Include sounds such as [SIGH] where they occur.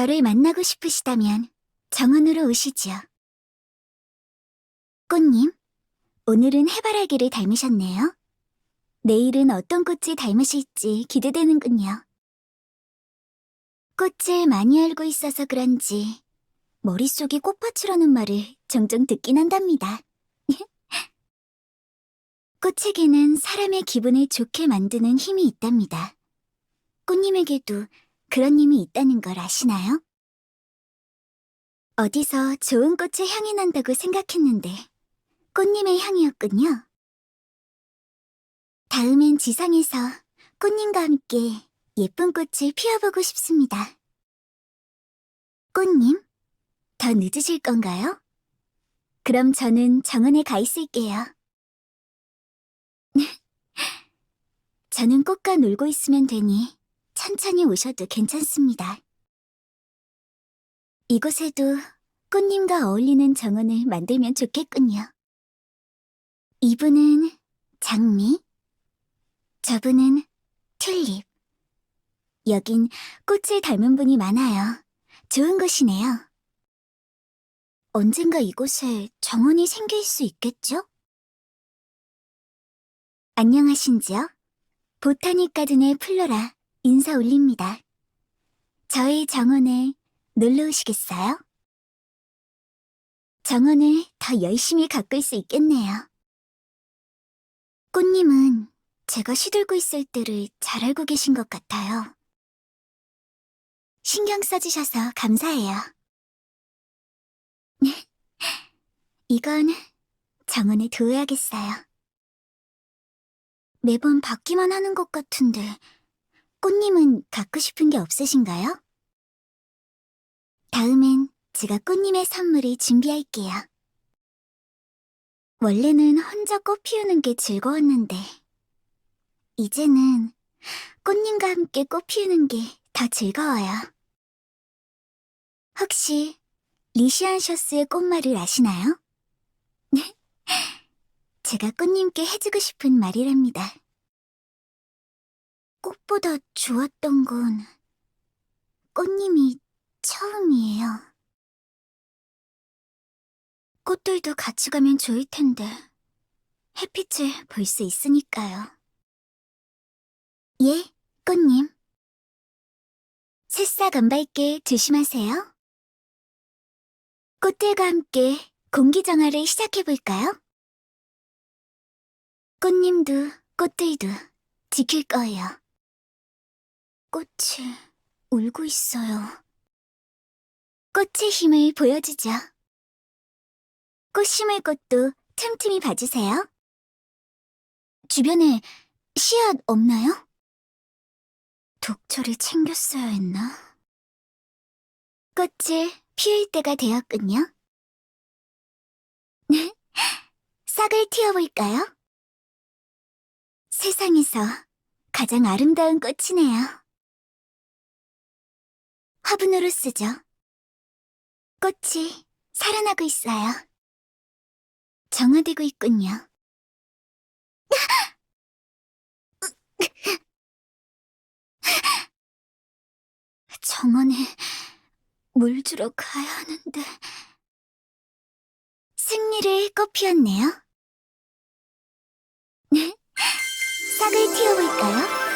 저를 만나고 싶으시다면 정원으로 오시지요. 꽃님, 오늘은 해바라기를 닮으셨네요. 내일은 어떤 꽃을 닮으실지 기대되는군요. 꽃을 많이 알고 있어서 그런지 머릿속이 꽃밭이라는 말을 종종 듣긴 한답니다. [LAUGHS] 꽃에게는 사람의 기분을 좋게 만드는 힘이 있답니다. 꽃님에게도 그런 힘이 있다는 걸 아시나요? 어디서 좋은 꽃의 향이 난다고 생각했는데 꽃님의 향이었군요. 다음엔 지상에서 꽃님과 함께 예쁜 꽃을 피워보고 싶습니다. 꽃님, 더 늦으실 건가요? 그럼 저는 정원에 가 있을게요. [LAUGHS] 저는 꽃과 놀고 있으면 되니 천천히 오셔도 괜찮습니다. 이곳에도 꽃님과 어울리는 정원을 만들면 좋겠군요. 이분은 장미, 저분은 튤립. 여긴 꽃을 닮은 분이 많아요. 좋은 곳이네요. 언젠가 이곳에 정원이 생길 수 있겠죠? 안녕하신지요? 보타닉 가든의 플로라 인사 올립니다. 저희 정원에 놀러 오시겠어요? 정원을 더 열심히 가꿀 수 있겠네요. 꽃님은 제가 시들고 있을 때를 잘 알고 계신 것 같아요. 신경 써주셔서 감사해요. [LAUGHS] 이건 정원에 둬야겠어요. 매번 받기만 하는 것 같은데 꽃님은 갖고 싶은 게 없으신가요? 다음엔 제가 꽃님의 선물을 준비할게요. 원래는 혼자 꽃 피우는 게 즐거웠는데 이제는 꽃님과 함께 꽃 피우는 게 더 즐거워요. 혹시 리시안 셔스의 꽃말을 아시나요? [LAUGHS] 제가 꽃님께 해주고 싶은 말이랍니다. 꽃보다 좋았던 건 꽃님이 처음이에요. 꽃들도 같이 가면 좋을 텐데 햇빛을 볼 수 있으니까요. 예, 꽃님. 새싹 안 밟게 조심하세요. 꽃들과 함께 공기정화를 시작해볼까요? 꽃님도 꽃들도 지킬 거예요. 꽃이 울고 있어요. 꽃의 힘을 보여주죠. 꽃 심을 꽃도 틈틈이 봐주세요. 주변에 씨앗 없나요? 독초를 챙겼어야 했나? 꽃을 피울 때가 되었군요. [LAUGHS] 싹을 틔워볼까요? 세상에서 가장 아름다운 꽃이네요. 화분으로 쓰죠. 꽃이 살아나고 있어요. 정화되고 있군요. 정원에 물 주러 가야 하는데 승리를 꽃 피웠네요. 네? 싹을 틔워볼까요?